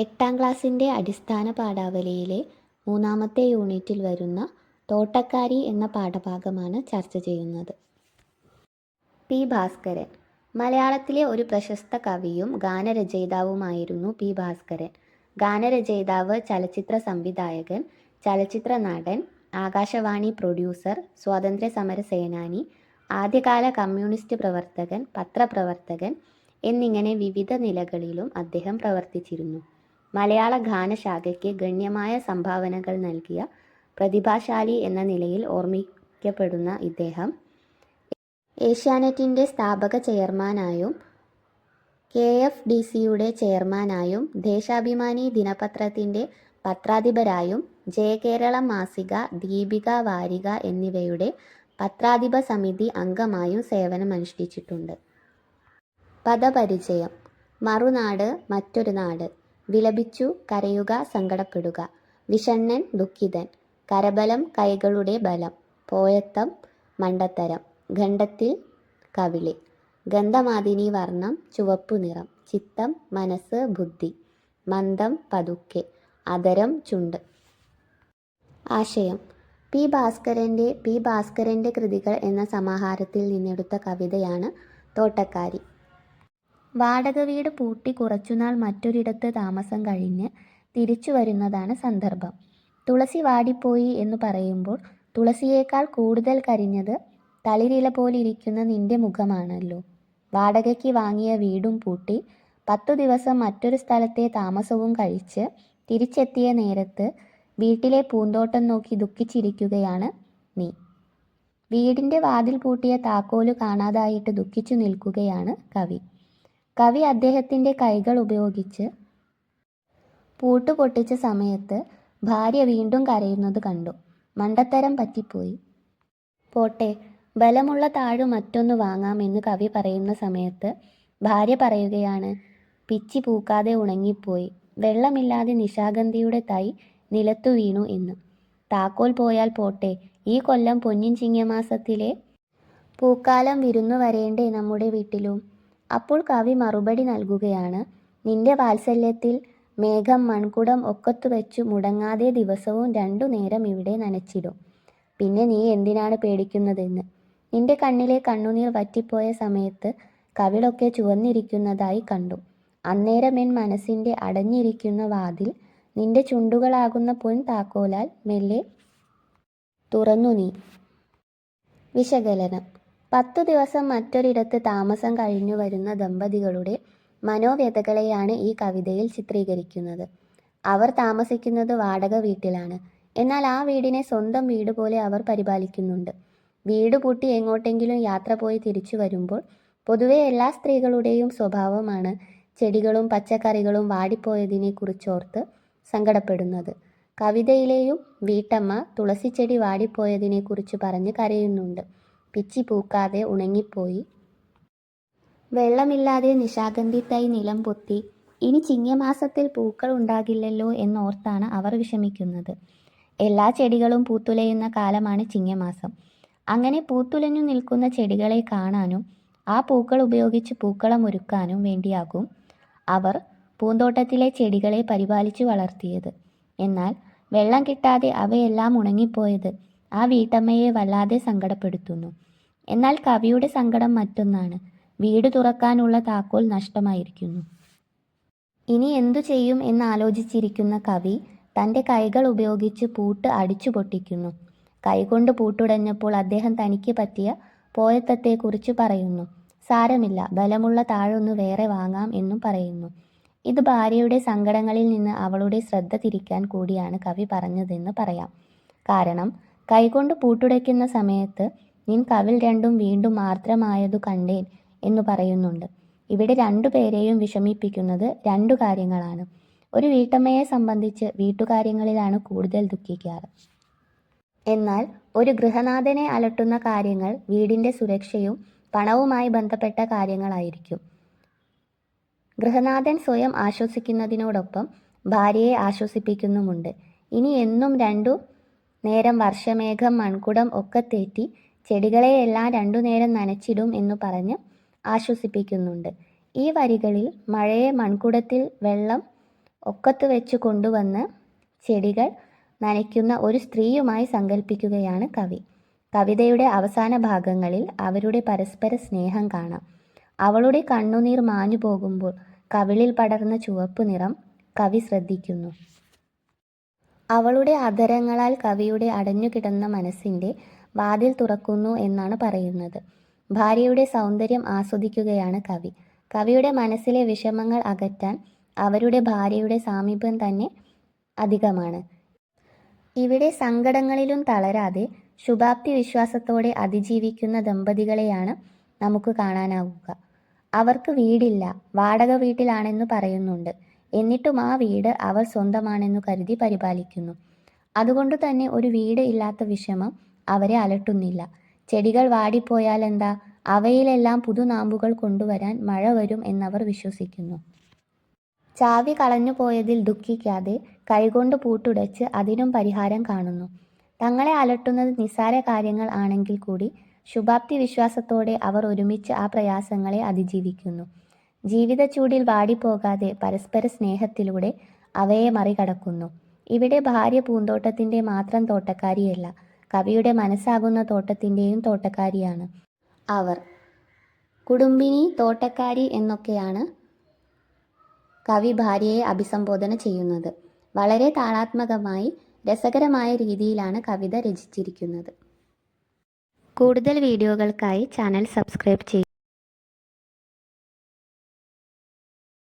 എട്ടാം ക്ലാസ്സിന്റെ അടിസ്ഥാന പാഠാവലിയിലെ മൂന്നാമത്തെ യൂണിറ്റിൽ വരുന്ന തോട്ടക്കാരി എന്ന പാഠഭാഗമാണ് ചർച്ച ചെയ്യുന്നത്. പി ഭാസ്കരൻ. മലയാളത്തിലെ ഒരു പ്രശസ്ത കവിയും ഗാനരചയിതാവുമായിരുന്നു പി ഭാസ്കരൻ. ഗാനരചയിതാവ് ചലച്ചിത്ര സംവിധായകൻ ചലച്ചിത്ര നടൻ ആകാശവാണി പ്രൊഡ്യൂസർ സ്വാതന്ത്ര്യ സമര സേനാനി ആദ്യകാല കമ്മ്യൂണിസ്റ്റ് പ്രവർത്തകൻ പത്രപ്രവർത്തകൻ എന്നിങ്ങനെ വിവിധ നിലകളിലും അദ്ദേഹം പ്രവർത്തിച്ചിരുന്നു. മലയാള ഗാനശാഖയ്ക്ക് ഗണ്യമായ സംഭാവനകൾ നൽകിയ പ്രതിഭാശാലി എന്ന നിലയിൽ ഓർമ്മിക്കപ്പെടുന്ന ഇദ്ദേഹം ഏഷ്യാനെറ്റിന്റെ സ്ഥാപക ചെയർമാനായും കെ എഫ് ഡി സിയുടെ ചെയർമാനായും ദേശാഭിമാനി ദിനപത്രത്തിന്റെ പത്രാധിപരായും ജയകേരളം മാസിക ദീപിക വാരിക എന്നിവയുടെ പത്രാധിപ സമിതി അംഗമായും സേവനമനുഷ്ഠിച്ചിട്ടുണ്ട്. പദപരിചയം. മറുനാട് മറ്റൊരു നാട്. വിലപിച്ചു കരയുക സങ്കടപ്പെടുക. വിഷണ്ണൻ ദുഃഖിതൻ. കരബലം കൈകളുടെ ബലം. പോയത്തം മണ്ടത്തരം. ഖണ്ഡത്തിൽ കവിളി. ഗന്ധമാതിനി വർണം ചുവപ്പു നിറം. ചിത്തം മനസ്സ് ബുദ്ധി. മന്ദം പതുക്കെ. അതരം ചുണ്ട്. ആശയം. പി ഭാസ്കരന്റെ പി ഭാസ്കരന്റെ കൃതികൾ എന്ന സമാഹാരത്തിൽ നിന്നെടുത്ത കവിതയാണ് തോട്ടക്കാരി. വാടക വീട് പൂട്ടി കുറച്ചുനാൾ മറ്റൊരിടത്ത് താമസം കഴിഞ്ഞ് തിരിച്ചു വരുന്നതാണ് സന്ദർഭം. തുളസി വാടിപ്പോയി എന്ന് പറയുമ്പോൾ തുളസിയേക്കാൾ കൂടുതൽ കരിഞ്ഞത് തളിരില പോലിരിക്കുന്ന നിന്റെ മുഖമാണല്ലോ. വാടകയ്ക്ക് വാങ്ങിയ വീടും പൂട്ടി പത്തു ദിവസം മറ്റൊരു സ്ഥലത്തെ താമസവും കഴിച്ച് തിരിച്ചെത്തിയ നേരത്ത് വീട്ടിലെ പൂന്തോട്ടം നോക്കി ദുഃഖിച്ചിരിക്കുകയാണ് നീ. വീടിന്റെ വാതിൽ പൂട്ടിയ താക്കോൽ കാണാതായിട്ട് ദുഃഖിച്ചു നിൽക്കുകയാണ് കവി. കവി അദ്ദേഹത്തിന്റെ കൈകൾ ഉപയോഗിച്ച് പൂട്ട് പൊട്ടിച്ച സമയത്ത് ഭാര്യ വീണ്ടും കരയുന്നത് കണ്ടു. മണ്ടത്തരം പറ്റിപ്പോയി. പോട്ടെ ബലമുള്ള താഴു മറ്റൊന്ന് വാങ്ങാമെന്ന് കവി പറയുന്ന സമയത്ത് ഭാര്യ പറയുകയാണ് പിച്ചി പൂക്കാതെ ഉണങ്ങിപ്പോയി. വെള്ളമില്ലാതെ നിശാഗന്ധിയുടെ തൈ നിലത്തു വീണു എന്ന്. താക്കോൽ പോയാൽ പോട്ടെ ഈ കൊല്ലം പൊന്നിൻ ചിങ്ങമാസത്തിലെ പൂക്കാലം വിരുന്നു വരേണ്ടേ നമ്മുടെ വീട്ടിലും. അപ്പോൾ കവി മറുപടി നൽകുകയാണ്. നിന്റെ വാത്സല്യത്തിൽ മേഘം മൺകുടം ഒക്കത്തു വെച്ചു മുടങ്ങാതെ ദിവസവും രണ്ടു നേരം ഇവിടെ നനച്ചിടും. പിന്നെ നീ എന്തിനാണ് പേടിക്കുന്നതെന്ന്? നിന്റെ കണ്ണിലെ കണ്ണുനീർ വറ്റിപ്പോയ സമയത്ത് കവിളൊക്കെ ചുവന്നിരിക്കുന്നതായി കണ്ടു. അന്നേരം എൻ മനസ്സിന്റെ അടഞ്ഞിരിക്കുന്ന വാതിൽ നിന്റെ ചുണ്ടുകളാകുന്ന പൊൻ താക്കോലാൽ മെല്ലെ തുറന്നു നീ. വിശകലനം. പത്തു ദിവസം മറ്റൊരിടത്ത് താമസം കഴിഞ്ഞു വരുന്ന ദമ്പതികളുടെ മനോവ്യതകളെയാണ് ഈ കവിതയിൽ ചിത്രീകരിക്കുന്നത്. അവർ താമസിക്കുന്നത് വാടക വീട്ടിലാണ്. എന്നാൽ ആ വീടിനെ സ്വന്തം വീട് പോലെ അവർ പരിപാലിക്കുന്നുണ്ട്. വീട് പൂട്ടി എങ്ങോട്ടെങ്കിലും യാത്ര പോയി തിരിച്ചു വരുമ്പോൾ പൊതുവെ എല്ലാ സ്ത്രീകളുടെയും സ്വഭാവമാണ് ചെടികളും പച്ചക്കറികളും വാടിപ്പോയതിനെ കുറിച്ചോർത്ത് സങ്കടപ്പെടുന്നത്. കവിതയിലെയും വീട്ടമ്മ തുളസിച്ചെടി വാടിപ്പോയതിനെക്കുറിച്ച് പറഞ്ഞ് കരയുന്നുണ്ട്. പിച്ചി പൂക്കാതെ ഉണങ്ങിപ്പോയി. വെള്ളമില്ലാതെ നിശാഗന്ധി തൈ നിലം പൊത്തി. ഇനി ചിങ്ങമാസത്തിൽ പൂക്കൾ ഉണ്ടാകില്ലല്ലോ എന്നോർത്താണ് അവർ വിഷമിക്കുന്നത്. എല്ലാ ചെടികളും പൂത്തുലയുന്ന കാലമാണ് ചിങ്ങമാസം. അങ്ങനെ പൂത്തുലഞ്ഞു നിൽക്കുന്ന ചെടികളെ കാണാനും ആ പൂക്കൾ ഉപയോഗിച്ച് പൂക്കളം ഒരുക്കാനും വേണ്ടിയാകും അവർ പൂന്തോട്ടത്തിലെ ചെടികളെ പരിപാലിച്ചു വളർത്തിയത്. എന്നാൽ വെള്ളം കിട്ടാതെ അവയെല്ലാം ഉണങ്ങിപ്പോയത് ആ വീട്ടമ്മയെ വല്ലാതെ സങ്കടപ്പെടുത്തുന്നു. എന്നാൽ കവിയുടെ സങ്കടം മറ്റൊന്നാണ്. വീട് തുറക്കാനുള്ള താക്കോൽ നഷ്ടമായിരിക്കുന്നു. ഇനി എന്തു ചെയ്യും എന്നാലോചിച്ചിരിക്കുന്ന കവി തന്റെ കൈകൾ ഉപയോഗിച്ച് പൂട്ട് അടിച്ചു പൊട്ടിക്കുന്നു. കൈകൊണ്ട് പൂട്ടുടഞ്ഞപ്പോൾ അദ്ദേഹം തനിക്ക് പറ്റിയ പോയത്തത്തെക്കുറിച്ച് പറയുന്നു. സാരമില്ല ബലമുള്ള താഴൊന്ന് വേറെ വാങ്ങാം എന്നും പറയുന്നു. ഇത് ഭാര്യയുടെ സങ്കടങ്ങളിൽ നിന്ന് അവളുടെ ശ്രദ്ധ തിരിക്കാൻ കൂടിയാണ് കവി പറഞ്ഞതെന്ന് പറയാം. കാരണം കൈകൊണ്ട് പൂട്ടുടയ്ക്കുന്ന സമയത്ത് നിൻ കവിൽ രണ്ടും വീണ്ടും ആർദ്രമായതു കണ്ടേൻ എന്ന് പറയുന്നുണ്ട്. ഇവിടെ രണ്ടു പേരെയും വിഷമിപ്പിക്കുന്നത് രണ്ടു കാര്യങ്ങളാണ്. ഒരു വീട്ടമ്മയെ സംബന്ധിച്ച് വീട്ടുകാര്യങ്ങളിലാണ് കൂടുതൽ ദുഃഖിക്കാറ്. എന്നാൽ ഒരു ഗൃഹനാഥനെ അലട്ടുന്ന കാര്യങ്ങൾ വീടിന്റെ സുരക്ഷയും പണവുമായി ബന്ധപ്പെട്ട കാര്യങ്ങളായിരിക്കും. ഗൃഹനാഥൻ സ്വയം ആശ്വസിക്കുന്നതിനോടൊപ്പം ഭാര്യയെ ആശ്വസിപ്പിക്കുന്നുമുണ്ട്. ഇനി എന്നും രണ്ടു നേരം വർഷമേഘം മൺകുടം ഒക്കെ തേറ്റി ചെടികളെയെല്ലാം രണ്ടു നേരം നനച്ചിടും എന്ന് പറഞ്ഞ് ആശ്വസിപ്പിക്കുന്നുണ്ട്. ഈ വരികളിൽ മഴയെ മൺകുടത്തിൽ വെള്ളം ഒക്കത്ത് വെച്ച് കൊണ്ടുവന്ന് ചെടികൾ നനയ്ക്കുന്ന ഒരു സ്ത്രീയുമായി സങ്കല്പിക്കുകയാണ് കവി. കവിതയുടെ അവസാന ഭാഗങ്ങളിൽ അവരുടെ പരസ്പര സ്നേഹം കാണാം. അവളുടെ കണ്ണുനീർ മാഞ്ഞു പോകുമ്പോൾ കവിളിൽ പടർന്ന ചുവപ്പ് നിറം കവി ശ്രദ്ധിക്കുന്നു. അവളുടെ അധരങ്ങളാൽ കവിയുടെ അടഞ്ഞുകിടന്ന മനസ്സിന്റെ വാതിൽ തുറക്കുന്നു എന്നാണ് പറയുന്നത്. ഭാര്യയുടെ സൗന്ദര്യം ആസ്വദിക്കുകയാണ് കവി. കവിയുടെ മനസ്സിലെ വിഷമങ്ങൾ അകറ്റാൻ അവരുടെ ഭാര്യയുടെ സാമീപ്യം തന്നെ അധികമാണ്. ഇവിടെ സങ്കടങ്ങളിലും തളരാതെ ശുഭാപ്തി വിശ്വാസത്തോടെ അതിജീവിക്കുന്ന ദമ്പതികളെയാണ് നമുക്ക് കാണാനാവുക. അവർക്ക് വീടില്ല വാടക വീട്ടിലാണെന്ന് പറയുന്നുണ്ട്. എന്നിട്ടും ആ വീട് അവർ സ്വന്തമാണെന്നു കരുതി പരിപാലിക്കുന്നു. അതുകൊണ്ട് തന്നെ ഒരു വീട് ഇല്ലാത്ത വിഷമം അവരെ അലട്ടുന്നില്ല. ചെടികൾ വാടിപ്പോയാൽ എന്താ അവയിലെല്ലാം പുതുനാമ്പുകൾ കൊണ്ടുവരാൻ മഴ വരും എന്നവർ വിശ്വസിക്കുന്നു. ചാവി കളഞ്ഞു പോയതിൽ ദുഃഖിക്കാതെ കൈകൊണ്ട് പൂട്ടുടച്ച് അതിനും പരിഹാരം കാണുന്നു. തങ്ങളെ അലട്ടുന്നത് നിസ്സാര കാര്യങ്ങൾ ആണെങ്കിൽ കൂടി ശുഭാപ്തി വിശ്വാസത്തോടെ അവർ ഒരുമിച്ച് ആ പ്രയാസങ്ങളെ അതിജീവിക്കുന്നു. ജീവിത ചൂടിൽ വാടിപ്പോകാതെ പരസ്പര സ്നേഹത്തിലൂടെ അവയെ മറികടക്കുന്നു. ഇവിടെ ഭാര്യ പൂന്തോട്ടത്തിന്റെ മാത്രം തോട്ടക്കാരിയല്ല കവിയുടെ മനസ്സാകുന്ന തോട്ടത്തിന്റെയും തോട്ടക്കാരിയാണ് അവർ. കുടുംബിനി തോട്ടക്കാരി എന്നൊക്കെയാണ് കവി ഭാര്യയെ അഭിസംബോധന ചെയ്യുന്നത്. വളരെ താളാത്മകമായി രസകരമായ രീതിയിലാണ് കവിത രചിച്ചിരിക്കുന്നത്. കൂടുതൽ വീഡിയോകൾക്കായി ചാനൽ സബ്സ്ക്രൈബ് ചെയ്യുക